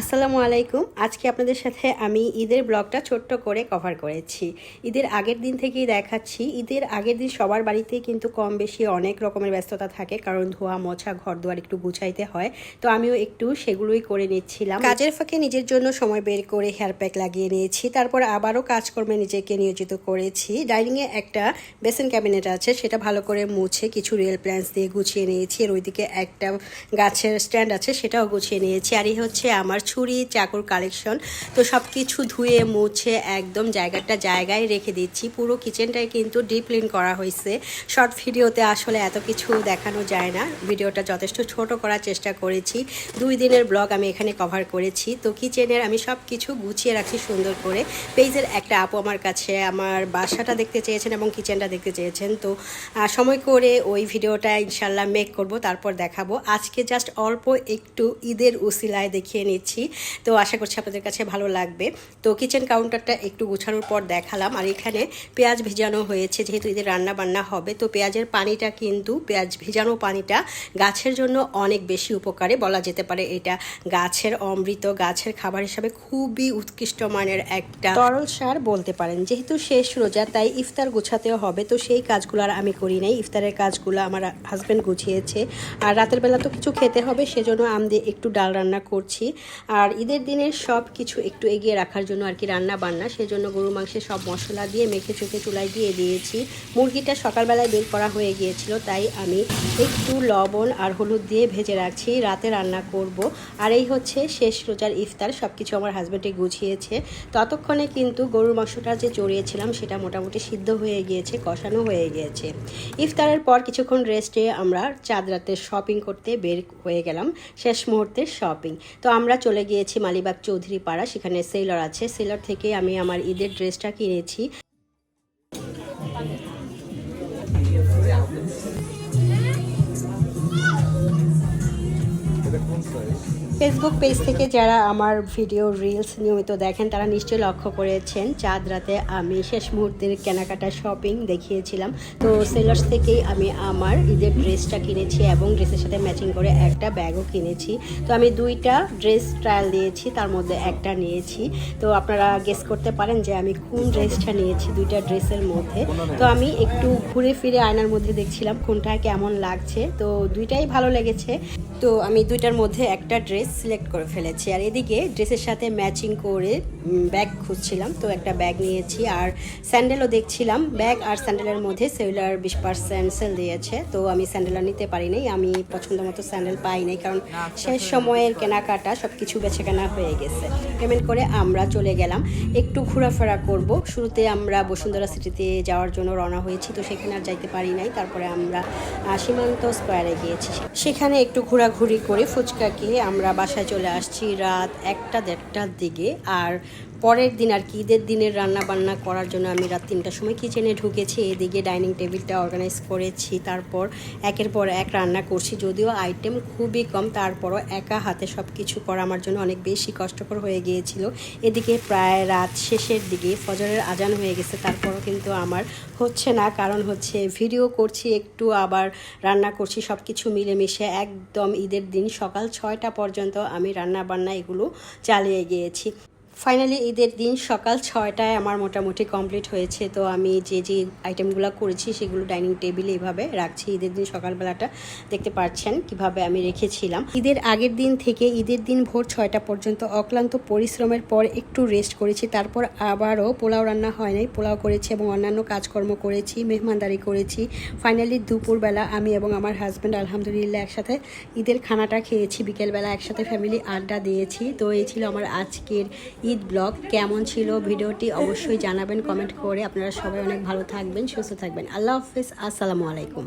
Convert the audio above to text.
আসসালামু আলাইকুম। আজকে আপনাদের সাথে আমি ঈদের ব্লগটা ছোট্ট করে কভার করেছি। ঈদের আগের দিন থেকেই দেখাচ্ছি। ঈদের আগের দিন সবার বাড়িতে কিন্তু কম বেশি অনেক রকমের ব্যস্ততা থাকে, কারণ ধোয়া, মোছা ঘর দুয়ার একটু গুছাইতে হয়। তো আমিও একটু সেগুলোই করে নিচ্ছিলাম। কাজের ফাঁকে নিজের জন্য সময় বের করে হেয়ার প্যাক লাগিয়ে নিয়েছি। তারপর আবারও কাজকর্মে নিজেকে নিয়োজিত করেছি। ডাইনিংয়ে একটা বেসিন ক্যাবিনেট আছে, সেটা ভালো করে মুছে কিছু রিয়েল প্ল্যান্স দিয়ে গুছিয়ে নিয়েছি। আর ওইদিকে একটা গাছের স্ট্যান্ড আছে, সেটাও গুছিয়ে নিয়েছি। আর এই হচ্ছে আমার ছুরি, চাকুর কালেকশন। তো সব কিছু ধুয়ে, মুছে একদম জায়গাটা জায়গায় রেখে দিচ্ছি। পুরো কিচেনটাই কিন্তু ডিপ ক্লিন করা হয়েছে। শর্ট ভিডিওতে আসলে এত কিছু দেখানো যায় না। ভিডিওটা যথেষ্ট ছোট করার চেষ্টা করেছি। দুই দিনের ব্লগ আমি এখানে কভার করেছি। তো কিচেনের আমি সব কিছু গুছিয়ে রাখছি সুন্দর করে। পেজের একটা আপু আমার কাছে আমার বাসাটা দেখতে চেয়েছেন এবং কিচেনটা দেখতে চেয়েছেন। তো সময় করে ওই ভিডিওটা ইনশাল্লাহ মেক করব, তারপর দেখাবো। আজকে জাস্ট অল্প একটু ঈদের উসিলায় দেখিয়ে নিচ্ছি। তো আশা করছি আপনাদের কাছে ভালো লাগবে। তো কিচেন কাউন্টারটা একটু গুছানোর পর দেখালাম। আর এখানে পেঁয়াজ ভিজানো হয়েছে, যেহেতু ঈদের রান্না বান্না হবে। তো পেঁয়াজের পানিটা কিন্তু, পেঁয়াজ ভিজানো পানিটা গাছের জন্য অনেক বেশি উপকারে বলা যেতে পারে। এটা গাছের অমৃত, গাছের খাবার হিসাবে খুবই উৎকৃষ্ট মানের একটা তরল সার বলতে পারেন। যেহেতু শেষ রোজা, তাই ইফতার গোছাতেও হবে। তো সেই কাজগুলো আর আমি করি নাই। ইফতারের কাজগুলো আমার হাজব্যান্ড গুছিয়েছে। আর রাতের বেলা তো কিছু খেতে হবে, সেজন্য আমি একটু ডাল রান্না করছি। আর ঈদের দিনের সব কিছু একটু এগিয়ে রাখার জন্য আর কি রান্না বান্না, সেজন্য গরু মাংসের সব মশলা দিয়ে মেখে চুকে চুলায় দিয়ে দিয়েছি। মুরগিটা সকালবেলায় বের করা হয়ে গিয়েছিল, তাই আমি একটু লবণ আর হলুদ দিয়ে ভেজে রাখছি, রাতে রান্না করব। আর এই হচ্ছে শেষ রোজার ইফতার সব কিছু আমার হাজব্যান্ডে গুছিয়েছে। ততক্ষণে কিন্তু গরুর মাংসটা যে চড়িয়েছিলাম, সেটা মোটামুটি সিদ্ধ হয়ে গিয়েছে, কষানো হয়ে গিয়েছে। ইফতারের পর কিছুক্ষণ রেস্টে আমরা চাঁদ রাতে শপিং করতে বের হয়ে গেলাম, শেষ মুহূর্তের শপিং তো আমরা চলে গিয়েছি মালিবাগ চৌধুরী পাড়া সেখানে সেলর আছে। সেলর থেকে আমি আমার ঈদের ড্রেসটা কিনেছি। ফেসবুক পেজ থেকে যারা আমার ভিডিও রিলস নিয়মিত দেখেন, তারা নিশ্চয়ই লক্ষ্য করেছেন, চাঁদ রাতে আমি শেষ মুহূর্তের কেনাকাটা শপিং দেখিয়েছিলাম। তো সেলার্স থেকেই আমি আমার ঈদের ড্রেসটা কিনেছি এবং ড্রেসের সাথে ম্যাচিং করে একটা ব্যাগও কিনেছি। তো আমি দুইটা ড্রেস ট্রায়াল দিয়েছি, তার মধ্যে একটা নিয়েছি। তো আপনারা গেস করতে পারেন যে আমি কোন ড্রেসটা নিয়েছি দুইটা ড্রেসের মধ্যে। তো আমি একটু ঘুরে ফিরে আয়নার মধ্যে দেখছিলাম কোনটা কেমন লাগছে। তো দুইটাই ভালো লেগেছে। তো আমি দুইটার মধ্যে একটা ড্রেস সিলেক্ট করে ফেলেছি। আর এদিকে ড্রেসের সাথে ম্যাচিং করে ব্যাগ খুঁজছিলাম। তো একটা ব্যাগ নিয়েছি আর স্যান্ডেলও দেখছিলাম। ব্যাগ আর স্যান্ডেলের মধ্যে সেলার বিশ পার্সেন্ট সেল দিয়েছে। তো আমি স্যান্ডেল আর নিতে পারি নাই। আমি পছন্দ মতো স্যান্ডেল পাই নাই। কারণ শেষ সময়ের কেনাকাটা সব কিছু বেছে কেনা হয়ে গেছে। পেমেন্ট করে আমরা চলে গেলাম। একটু ঘোরাফেরা করব। শুরুতে আমরা বসুন্ধরা সিটিতে যাওয়ার জন্য রওনা হয়েছি। তো সেখানে আর যাইতে পারি নাই। তারপরে আমরা সীমান্ত স্কোয়ারে গিয়েছি। সেখানে একটু ঘোরাঘুরি করে ফুচকা খেয়ে আমরা বাসায় চলে আসছি রাত একটা দেড়টার দিকে। আর পরের দিন আর কি, ঈদের দিনের রান্না বান্না করার জন্য আমি রাত তিনটার সময় কিচেনে ঢুকেছি। এদিকে ডাইনিং টেবিলটা অর্গানাইজ করেছি, তারপর একের পর এক রান্না করছি। যদিও আইটেম খুবই কম, তারপরও একা হাতে সব কিছু করা আমার জন্য অনেক বেশি কষ্টকর হয়ে গিয়েছিল। এদিকে প্রায় রাত শেষের দিকে ফজরের আজান হয়ে গেছে, তারপরও কিন্তু আমার হচ্ছে না। কারণ হচ্ছে ভিডিও করছি, একটু আবার রান্না করছি সব কিছু মিলেমিশে একদম ঈদের দিন সকাল ছয়টা পর্যন্ত আমি রান্না বান্না এগুলো চালিয়ে গিয়েছি। ফাইনালি ঈদের দিন সকাল ছয়টায় আমার মোটামুটি কমপ্লিট হয়েছে। তো আমি যে যে আইটেমগুলো করেছি, সেগুলো ডাইনিং টেবিলে এইভাবে রাখছি। ঈদের দিন সকালবেলাটা দেখতে পাচ্ছেন কীভাবে আমি রেখেছিলাম। ঈদের আগের দিন থেকে ঈদের দিন ভোর ছয়টা পর্যন্ত অক্লান্ত পরিশ্রমের পর একটু রেস্ট করেছি। তারপর আবারও পোলাও রান্না হয় নাই। পোলাও করেছি এবং অন্যান্য কাজকর্ম করেছি, মেহমানদারি করেছি। ফাইনালি দুপুরবেলা আমি এবং আমার হাজব্যান্ড আলহামদুলিল্লাহ একসাথে ঈদের খানাটা খেয়েছি। বিকেলবেলা একসাথে ফ্যামিলি আড্ডা দিয়েছি। তো এই ছিল আমার আজকের ঈদ ব্লগ কেমন ছিল ভিডিওটি অবশ্যই জানাবেন, কমেন্ট করে। আপনারা সবাই অনেক ভালো থাকবেন, সুস্থ থাকবেন। আল্লাহ হাফিজ, আসসালামু আলাইকুম।